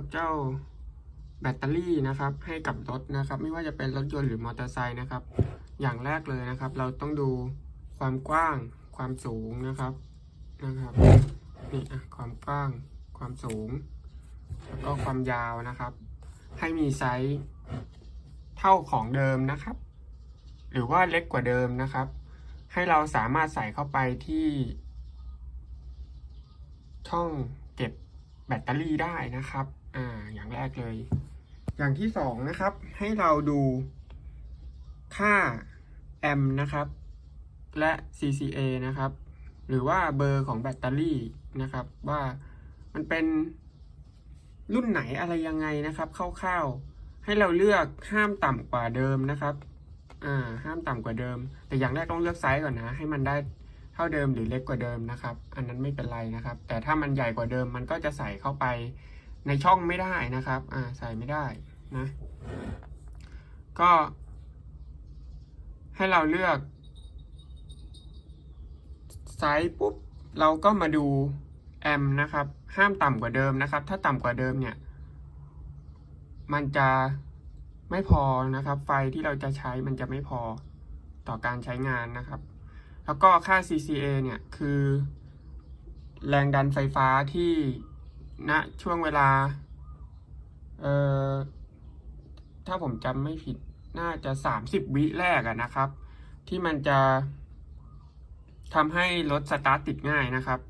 กเจ้าแบตเตอรี่นะครับ ให้กับรถนะครับ ไม่ว่าจะเป็นรถยนต์หรือมอเตอร์ไซค์นะครับ อย่างแรกเลยนะครับ เราต้องดูความกว้าง ความสูงนะครับนะครับนี่อะความกว้าง ความสูง แล้วก็ความยาวนะครับ ให้มีไซส์เท่าของเดิมนะครับ หรือว่าเล็กกว่าเดิมนะครับ ให้เราสามารถใส่เข้าไปที่ช่องเก็บ แบตเตอรี่ได้นะครับ อ่า อย่างแรกเลย อย่างที่สองนะครับ ให้เราดูค่าแอมป์นะครับ และ CCA นะครับ หรือว่าเบอร์ของแบตเตอรี่นะครับ ว่ามันเป็นรุ่นไหนอะไรยังไงนะครับคร่าวๆให้เราเลือกห้ามต่ำกว่าเดิมนะครับ อ่า ห้ามต่ำกว่าเดิม แต่อย่างแรกต้องเลือกไซส์ก่อนนะ ให้มันได้ ท่าเดิมหรือเล็กกว่าเดิมนะครับ อันนั้นไม่เป็นไรนะครับ แต่ถ้ามันใหญ่กว่าเดิมมันก็จะใส่เข้าไปในช่องไม่ได้นะครับอ่าใส่ไม่ได้นะ ก็ ให้เราเลือกไซส์ปุ๊บเราก็มาดูแอมนะครับ ห้ามต่ำกว่าเดิมนะครับ ถ้าต่ำกว่าเดิมเนี่ย มันจะไม่พอนะครับ ไฟที่เราจะใช้มันจะไม่พอต่อการใช้งานนะครับ แล้วก็ค่า CCA เนี่ยคือแรงดันไฟฟ้าที่ณช่วงเวลา เอ่อ ถ้าผมจำไม่ผิดน่าจะ 30 วิแรกอะนะครับ ที่มันจะทำให้รถสตาร์ทติดง่ายนะครับ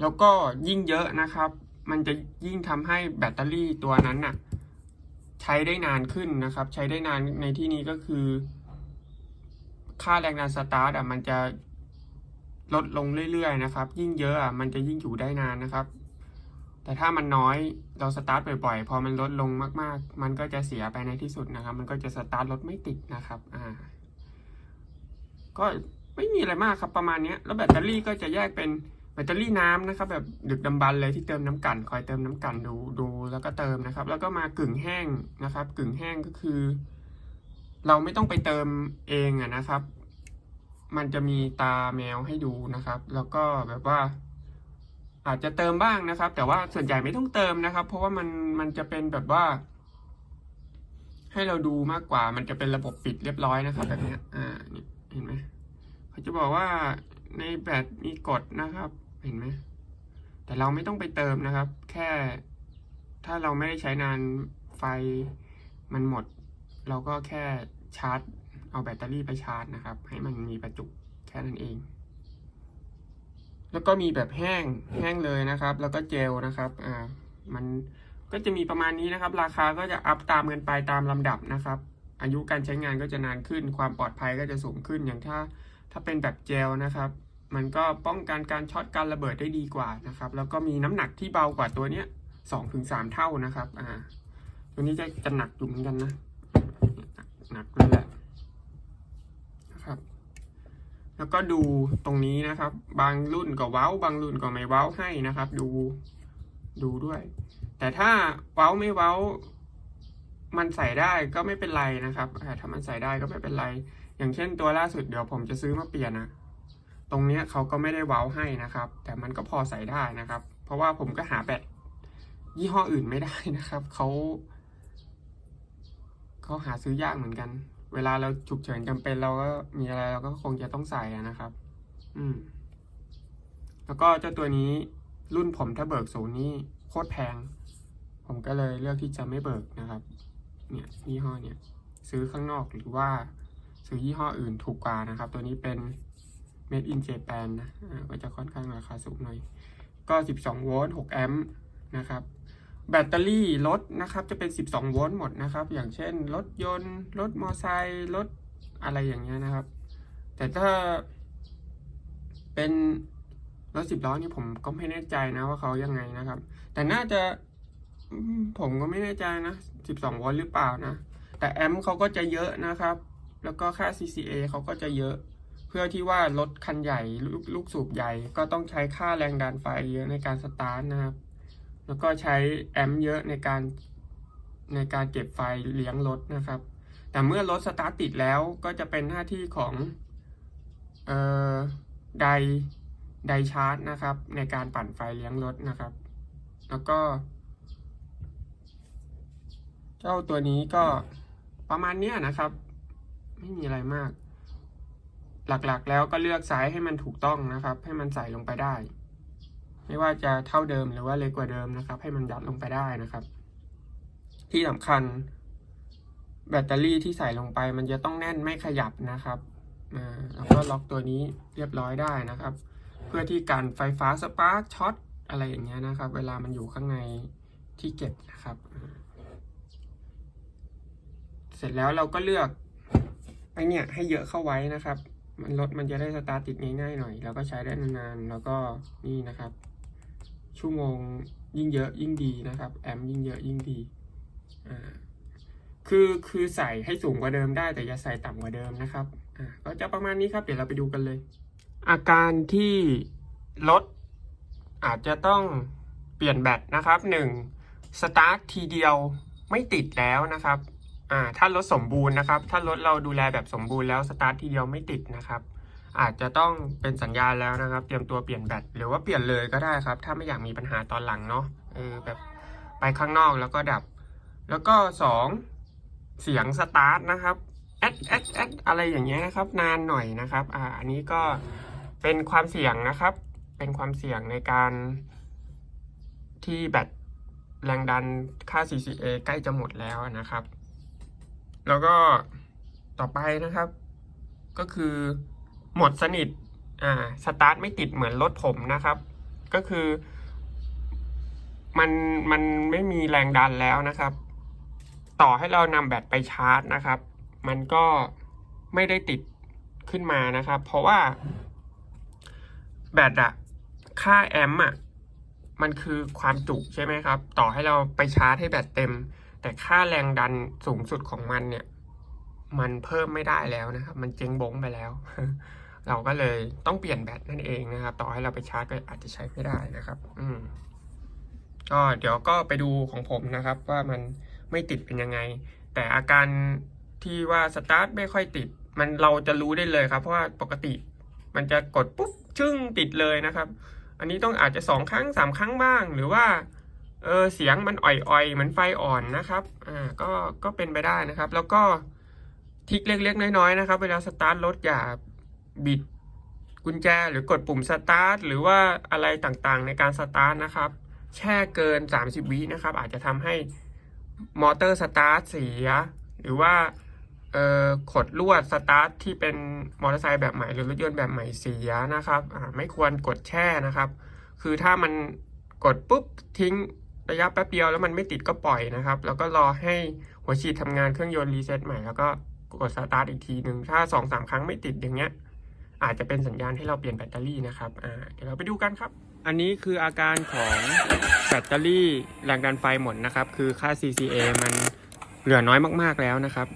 แล้วก็ยิ่งเยอะนะครับ มันจะยิ่งทำให้แบตเตอรี่ตัวนั้นน่ะใช้ได้นานขึ้นนะครับ ใช้ได้นานในที่นี้ก็คือ ค่าแรงดันสตาร์ทอะมันจะ ลดลงเรื่อยๆนะครับ ยิ่งเยอะมันจะยิ่งอยู่ได้นานนะครับ แต่ถ้ามันน้อยเราสตาร์ทบ่อยๆ พอมันลดลงมากๆ มันก็จะเสียไปในที่สุดนะครับ มันก็จะสตาร์ทรถไม่ติดนะครับอ่าก็ไม่มีอะไรมากครับประมาณนี้แล้วแบตเตอรี่ก็จะแยกเป็นแบตเตอรี่น้ำนะครับ แบบดึกดำบรรเลยที่เติมน้ำกันคอยเติมน้ำกันดูดูแล้วก็เติมนะครับ แล้วก็มากึ่งแห้งนะครับ กึ่งแห้งก็คือ เราไม่ต้องไปเติมเองอะนะครับ มันจะมีตาแมวให้ดูนะครับ แล้วก็แบบว่า อาจจะเติมบ้างนะครับ แต่ว่าส่วนใหญ่ไม่ต้องเติมนะครับ เพราะว่ามันมันจะเป็นแบบว่า ให้เราดูมากกว่า มันจะเป็นระบบปิดเรียบร้อยนะครับ แบบนี้อ่านี่เห็นไหมเขาจะบอกว่าในแบตมีกฎนะครับ เห็นไหมแต่เราไม่ต้องไปเติมนะครับ แค่ถ้าเราไม่ได้ใช้นานไฟมันหมด เราก็แค่ชาร์จ เอาแบตเตอรี่ไปชาร์จนะครับ ให้มันมีประจุแค่นั้นเอง แล้วก็มีแบบแห้งแห้งเลยนะครับ แล้วก็เจลนะครับอ่ามันก็จะมีประมาณนี้นะครับ ราคาก็จะอัพตามกันไปตามลำดับนะครับ อายุการใช้งานก็จะนานขึ้น ความปลอดภัยก็จะสูงขึ้นอย่างถ้า ถ้าเป็นแบบเจลนะครับ มันก็ป้องกันการช็อตการระเบิดได้ดีกว่านะครับ แล้วก็มีน้ำหนักที่เบากว่าตัวเนี้ยสองถึงสามเท่านะครับ อ่า ตัวนี้จะจะหนักอยู่เหมือนกันนะ หนักเลยแหละนะครับ แล้วก็ดูตรงนี้นะครับ บางรุ่นก็เว้า บางรุ่นก็ไม่เว้าให้นะครับ ดูดูด้วย แต่ถ้าเว้าไม่เว้า มันใส่ได้ก็ไม่เป็นไรนะครับถ้ามันใส่ได้ก็ไม่เป็นไร อย่างเช่นตัวล่าสุดเดี๋ยวผมจะซื้อมาเปลี่ยนนะตรงเนี้ยเขาก็ไม่ได้เว้าให้นะครับ แต่มันก็พอใส่ได้นะครับ เพราะว่าผมก็หาแบตยี่ห้ออื่นไม่ได้นะครับเขาเขาหาซื้อยากเหมือนกัน เวลาเราฉุกเฉินจำเป็นเราก็มีอะไรเราก็คงจะต้องใส่นะครับ อืม แล้วก็เจ้าตัวนี้รุ่นผมถ้าเบิกศูนย์นี่โคตรแพง ผมก็เลยเลือกที่จะไม่เบิกนะครับ เนี่ยยี่ห้อเนี่ย ซื้อข้างนอกหรือว่าซื้อยี่ห้ออื่นถูกกว่านะครับ ตัวนี้เป็น made in Japan นะก็จะค่อนข้างราคาสูงหน่อย ก็ 12 โวลต์ 6 แอมป์นะครับ แบตเตอรี่รถนะครับจะเป็น 12 โวลต์หมดนะครับ อย่างเช่นรถยนต์ รถมอไซค์รถอะไรอย่างเงี้ยนะครับ แต่ถ้าเป็นรถสิบล้อนี่ผมก็ไม่แน่ใจนะว่าเขายังไงนะครับ แต่น่าจะผมก็ไม่แน่ใจนะ 12 โวลต์หรือเปล่านะ แต่แอมป์เขาก็จะเยอะนะครับ แล้วก็ค่า CCA เขาก็จะเยอะ เพื่อที่ว่ารถคันใหญ่ลลูกสูบใหญ่ ก็ต้องใช้ค่าแรงดันไฟเยอะในการสตาร์ทนะครับ แล้วก็ใช้แอมป์เยอะในการในการเก็บไฟเลี้ยงรถนะครับ แต่เมื่อรถสตาร์ทติดแล้วก็จะเป็นหน้าที่ของเอ่อไดไดชาร์จนะครับ ในการปั่นไฟเลี้ยงรถนะครับ แล้วก็ เจ้าตัวนี้ก็ประมาณนี้นะครับ ไม่มีอะไรมาก หลักๆแล้วก็เลือกไซส์ให้มันถูกต้องนะครับ ให้มันใส่ลงไปได้ ไม่ว่าจะเท่าเดิมหรือว่าเล็กกว่าเดิมนะครับ ให้มันยัดลงไปได้นะครับ ที่สำคัญ แบตเตอรี่ที่ใส่ลงไป มันจะต้องแน่นไม่ขยับนะครับแล้วก็ล็อกตัวนี้เรียบร้อยได้นะครับ เพื่อที่การไฟฟ้าสปาร์กช็อตอะไรอย่างเงี้ยนะครับ เวลามันอยู่ข้างในที่เก็บนะครับ เสร็จแล้วเราก็เลือกไอเนี่ยให้เยอะเข้าไว้นะครับ มันรถมันจะได้สตาร์ทติดง่ายๆหน่อย แล้วก็ใช้ได้นานๆ แล้วก็นี่นะครับ ชั่วโมงยิ่งเยอะยิ่งดีนะครับ แอมยิ่งเยอะยิ่งดีอ่าคือคือใส่ให้สูงกว่าเดิมได้ แต่อย่าใส่ต่ำกว่าเดิมนะครับอ่าก็จะประมาณนี้ครับ เดี๋ยวเราไปดูกันเลย อาการที่รถอาจจะต้องเปลี่ยนแบตนะครับหนึ่งสตาร์ททีเดียวไม่ติดแล้วนะครับอ่าถ้ารถสมบูรณ์นะครับ ถ้ารถเราดูแลแบบสมบูรณ์แล้วสตาร์ททีเดียวไม่ติดนะครับ อาจจะต้องเป็นสัญญาณแล้วนะครับ เตรียมตัวเปลี่ยนแบตหรือว่าเปลี่ยนเลยก็ได้ครับ ถ้าไม่อยากมีปัญหาตอนหลังเนาะเออแบบไปข้างนอกแล้วก็ดับ แล้วก็สองเสียงสตาร์ทนะครับแอดแอดแอดอะไรอย่างเงี้ยนะครับ นานหน่อยนะครับอ่าอันนี้ก็เป็นความเสี่ยงนะครับ เป็นความเสี่ยงในการที่แบตแรงดันค่า CCA ใกล้จะหมดแล้วนะครับ แล้วก็ต่อไปนะครับ ก็คือ หมดสนิทอ่าสตาร์ทไม่ติดเหมือนรถผมนะครับ ก็คือมันมันไม่มีแรงดันแล้วนะครับ ต่อให้เรานำแบตไปชาร์จนะครับ มันก็ไม่ได้ติดขึ้นมานะครับ เพราะว่า แบตอะค่าแอมป์อะมันคือความจุใช่ไหมครับ ต่อให้เราไปชาร์จให้แบตเต็ม แต่ค่าแรงดันสูงสุดของมันเนี่ย มันเพิ่มไม่ได้แล้วนะครับ มันเจ๊งบงไปแล้ว เราก็เลยต้องเปลี่ยนแบตนั่นเองนะครับ ต่อให้เราไปชาร์จก็อาจจะใช้ไม่ได้นะครับ อืมก็เดี๋ยวก็ไปดูของผมนะครับ ว่ามันไม่ติดเป็นยังไง แต่อาการที่ว่าสตาร์ทไม่ค่อยติด มันเราจะรู้ได้เลยครับ เพราะว่าปกติ มันจะกดปุ๊บชึ่งติดเลยนะครับ อันนี้ต้องอาจจะสองครั้งสามครั้งบ้าง หรือว่าเออเสียงมันอ่อยๆเหมือนไฟอ่อนนะครับอ่าก็ก็เป็นไปได้นะครับ แล้วก็ทิกเล็กๆน้อยๆนะครับ เวลาสตาร์ทรถอย่า บิดกุญแจหรือกดปุ่มสตาร์ทหรือว่าอะไรต่างๆ ในการสตาร์ทนะครับ แช่เกิน 30 วินะครับ อาจจะทำให้มอเตอร์สตาร์ทเสีย หรือว่าขดลวดสตาร์ทที่เป็นมอเตอร์ไซค์แบบใหม่หรือรถยนต์แบบใหม่เสียนะครับไม่ควรกดแช่นะครับ คือถ้ามันกดปุ๊บทิ้งระยะแป๊บเดียวแล้วมันไม่ติดก็ปล่อยนะครับ แล้วก็รอให้หัวฉีดทำงานเครื่องยนต์รีเซ็ตใหม่แล้วก็กดสตาร์ทอีกทีหนึ่งถ้าสองสามครั้งไม่ติดอย่างเงี้ย อาจจะเป็นสัญญาณให้เราเปลี่ยนแบตเตอรี่นะครับเดี๋ยวเราไปดูกันครับ อันนี้คืออาการของแบตเตอรี่แรงดันไฟหมดนะครับ คือค่า CCA มันเหลือน้อยมากๆแล้วนะครับ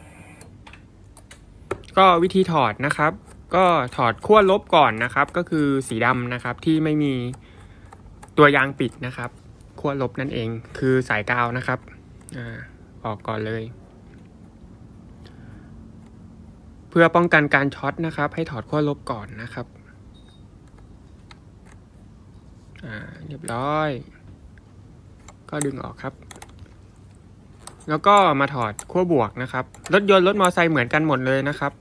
ก็วิธีถอดนะครับ ก็ถอดขั้วลบก่อนนะครับ ก็คือสีดำนะครับที่ไม่มีตัวยางปิดนะครับขั้วลบนั่นเองคือสายกาวนะครับอออกก่อนเลย เพื่อป้องกันการช็อตนะครับ ให้ถอดขั้วลบก่อนนะครับเรียบร้อย ก็ดึงออกครับ แล้วก็มาถอดขั้วบวกนะครับ รถยนต์รถมอเตอร์ไซค์เหมือนกันหมดเลยนะครับ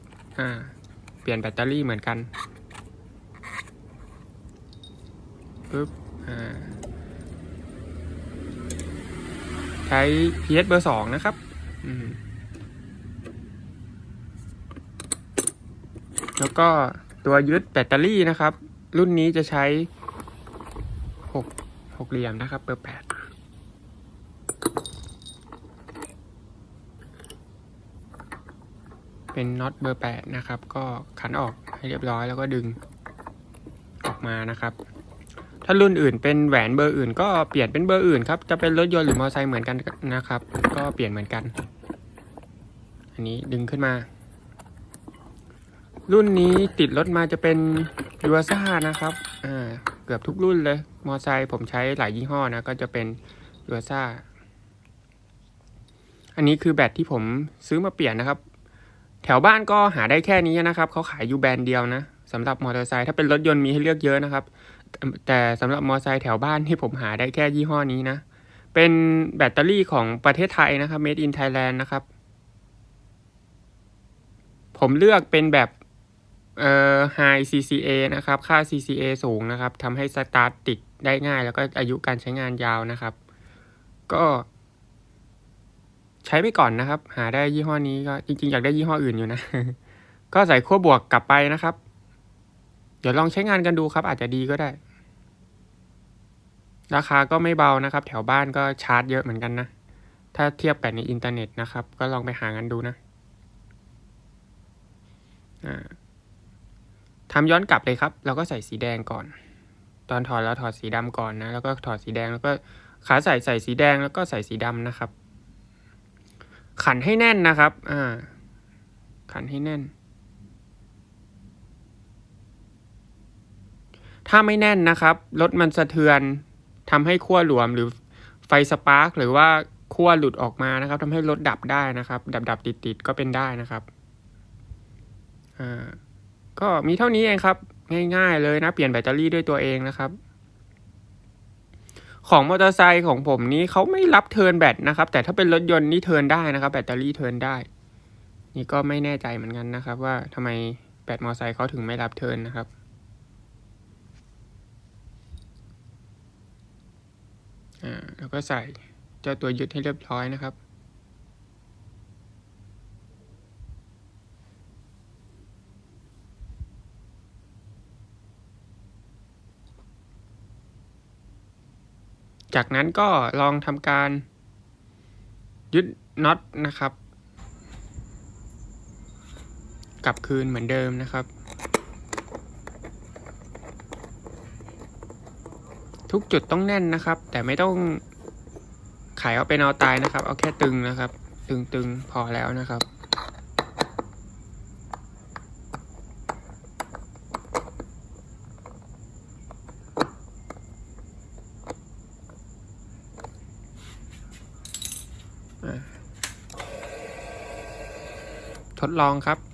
เปลี่ยนแบตเตอรี่เหมือนกันปึ๊บใช้ PS เบอร์สองนะครับ อืม แล้วก็ตัวยึดแบตเตอรี่นะครับ รุ่นนี้จะใช้หกหกเหลี่ยมนะครับเบอร์แปดเป็นน็อตเบอร์แปดนะครับ ก็ขันออกให้เรียบร้อยแล้วก็ดึงออกมานะครับ ถ้ารุ่นอื่นเป็นแหวนเบอร์อื่น ก็เปลี่ยนเป็นเบอร์อื่นครับจะเป็นรถยนต์หรือมอเตอร์ไซค์เหมือนกันนะครับ ก็เปลี่ยนเหมือนกัน อันนี้ดึงขึ้นมา รุ่นนี้ติดรถมาจะเป็นยูซ่านะครับอ่าเกือบทุกรุ่นเลย มอไซค์ผมใช้หลายยี่ห้อนะ ก็จะเป็นยูซ่าอันนี้คือแบตที่ผมซื้อมาเปลี่ยนนะครับ แถวบ้านก็หาได้แค่นี้นะครับ เขาขายอยู่แบรนด์เดียวนะสำหรับมอเตอร์ไซค์ถ้าเป็นรถยนต์มีให้เลือกเยอะนะครับ แต่สำหรับมอไซค์แถวบ้านที่ผมหาได้แค่ยี่ห้อนี้นะ เป็นแบตเตอรี่ของประเทศไทยนะครับ made in Thailand นะครับ ผมเลือกเป็นแบบ เอ่อ high CCA นะครับ ค่า CCA สูงนะครับทำให้สตาร์ทติดได้ง่ายแล้วก็อายุการใช้งานยาวนะครับ ก็ใช้ไปก่อนนะครับ หาได้ยี่ห้อนี้ก็จริงๆ อยากได้ยี่ห้ออื่นอยู่นะ ก็ใส่ขั้วบวกกลับไปนะครับ เดี๋ยวลองใช้งานกันดูครับ อาจจะดีก็ได้ ราคาก็ไม่เบานะครับ แถวบ้านก็ชาร์จเยอะเหมือนกันนะ ถ้าเทียบกับในอินเทอร์เน็ตนะครับ ก็ลองไปหากันดูนะอ่า ทำย้อนกลับเลยครับ เราก็ใส่สีแดงก่อน ตอนถอดเราถอดสีดำก่อนนะ แล้วก็ถอดสีแดงแล้วก็ขาใส่ใส่สีแดงแล้วก็ใส่สีดำนะครับ ขันให้แน่นนะครับ อ่า ขันให้แน่น ถ้าไม่แน่นนะครับรถมันสะเทือนทำให้ขั้วหลวมหรือไฟสปาร์กหรือว่าขั้วหลุดออกมานะครับทำให้รถดับได้นะครับ ดับดับติดติดก็เป็นได้นะครับ อ่า ก็มีเท่านี้เองครับ ง่ายๆเลยนะเปลี่ยนแบตเตอรี่ด้วยตัวเองนะครับของมอเตอร์ไซค์ของผมนี้เขาไม่รับเทิร์นแบตนะครับ แต่ถ้าเป็นรถยนต์นี่เทิร์นได้นะครับ แบตเตอรี่เทิร์นได้ นี่ก็ไม่แน่ใจเหมือนกันนะครับ ว่าทำไมแบตมอเตอร์ไซค์เขาถึงไม่รับเทิร์นนะครับ อ่าแล้วก็ใส่เจ้าตัวยึดให้เรียบร้อยนะครับ จากนั้นก็ลองทำการยึดน็อตนะครับ กลับคืนเหมือนเดิมนะครับ ทุกจุดต้องแน่นนะครับ แต่ไม่ต้องขายเอาเป็นเอาตายนะครับ เอาแค่ตึงนะครับ ตึงๆพอแล้วนะครับ ดลองครับ